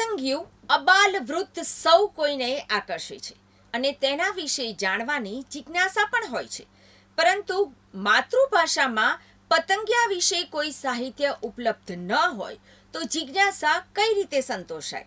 પતંગિયું અબાલ વૃદ્ધ સૌ કોઈને આકર્ષે છે અને તેના વિશે જાણવાની જિજ્ઞાસા પણ હોય છે. પરંતુ માતૃભાષામાં પતંગિયા વિશે કોઈ સાહિત્ય ઉપલબ્ધ ન હોય તો જિજ્ઞાસા કઈ રીતે સંતોષાય?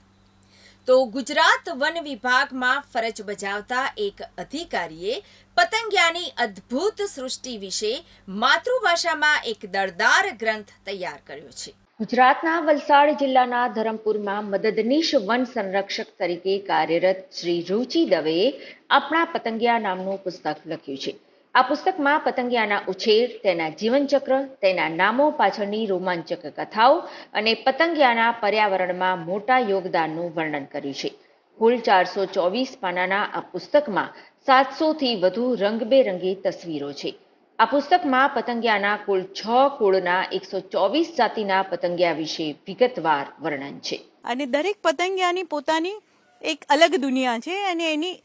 તો ગુજરાત વન વિભાગમાં ફરજ બજાવતા એક અધિકારીએ પતંગિયાની અદ્ભુત સૃષ્ટિ વિશે માતૃભાષામાં એક દળદાર ગ્રંથ તૈયાર કર્યો છે. ગુજરાતના વલસાડ જિલ્લાના ધરમપુરમાં મદદનીશ વન સંરક્ષક તરીકે કાર્યરત શ્રી રુચિ દવેએ આપણા પતંગિયા નામનું પુસ્તક લખ્યું છે. આ પુસ્તકમાં પતંગિયાના ઉછેર, તેના જીવનચક્ર, તેના નામો પાછળની રોમાંચક કથાઓ અને પતંગિયાના પર્યાવરણમાં મોટા યોગદાનનું વર્ણન કર્યું છે. કુલ ચારસો ચોવીસ પાનાના આ પુસ્તકમાં સાતસોથી વધુ રંગબેરંગી તસવીરો છે. આ પુસ્તકમાં પતંગિયાના કુલ છ કુળના એકસો ચોવીસ જાતિના પતંગિયા વિશે વિગતવાર વર્ણન છે. અને દરેક પતંગિયાની પોતાની એક અલગ દુનિયા છે અને એની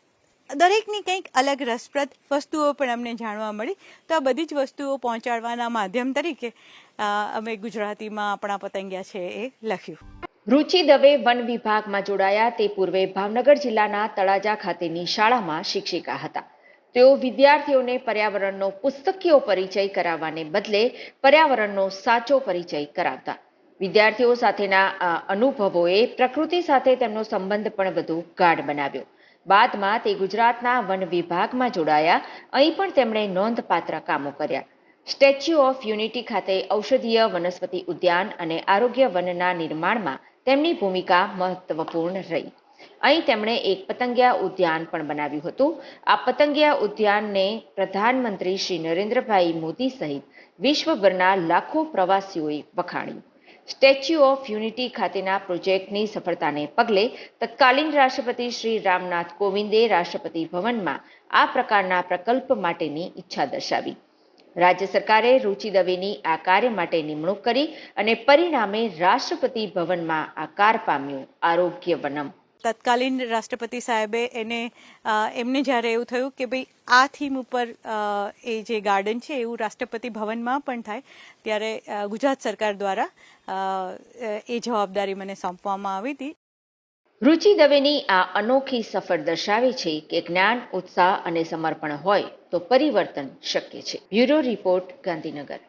દરેકની કંઈક અલગ રસપ્રદ વસ્તુઓ પણ અમને જાણવા મળી. તો આ બધી જ વસ્તુઓ પહોંચાડવાના માધ્યમ તરીકે અમે ગુજરાતીમાં આપણા પતંગિયા છે એ લખ્યું. રુચિ દવે વન વિભાગમાં જોડાયા તે પૂર્વે ભાવનગર જિલ્લાના તળાજા ખાતેની શાળામાં શિક્ષિકા હતા. તેઓ વિદ્યાર્થીઓને પર્યાવરણનો પુસ્તકીય પરિચય કરાવવાને બદલે પર્યાવરણનો સાચો પરિચય કરાવતા. વિદ્યાર્થીઓ સાથેના અનુભવોએ પ્રકૃતિ સાથે તેમનો સંબંધ પણ વધુ ગાઢ બનાવ્યો. બાદમાં તે ગુજરાતના વન વિભાગમાં જોડાયા. અહીં પણ તેમણે નોંધપાત્ર કામો કર્યા. સ્ટેચ્યુ ઓફ યુનિટી ખાતે ઔષધીય વનસ્પતિ ઉદ્યાન અને આરોગ્ય વનના નિર્માણમાં તેમની ભૂમિકા મહત્વપૂર્ણ રહી. અહીં તેમણે એક પતંગિયા ઉદ્યાન પણ બનાવ્યું હતું. આ પતંગિયા ઉદ્યાનને પ્રધાનમંત્રી શ્રી નરેન્દ્રભાઈ મોદી સહિત વિશ્વભરના લાખો પ્રવાસીઓએ વખાણ્યું. સ્ટેચ્યુ ઓફ યુનિટી ખાતેના પ્રોજેક્ટની સફળતાને પગલે તત્કાલીન રાષ્ટ્રપતિ શ્રી રામનાથ કોવિંદે રાષ્ટ્રપતિ ભવનમાં આ પ્રકારના પ્રકલ્પ માટેની ઈચ્છા દર્શાવી. રાજ્ય સરકારે રુચિ દવેની આ કાર્ય માટે નિમણૂક કરી અને પરિણામે રાષ્ટ્રપતિ ભવનમાં આકાર પામ્યું. આરોગ્ય વનમ. તત્કાલીન રાષ્ટ્રપતિ સાહેબે એને એમને જ્યારે એવું થયું કે ભાઈ આ થીમ ઉપર એ જે ગાર્ડન છે એવું રાષ્ટ્રપતિ ભવનમાં પણ થાય, ત્યારે ગુજરાત સરકાર દ્વારા એ જવાબદારી મને સોંપવામાં આવી હતી. રુચિ દવેની આ અનોખી સફર દર્શાવે છે કે જ્ઞાન, ઉત્સાહ અને સમર્પણ હોય તો પરિવર્તન શક્ય છે. Bureau report Gandhinagar.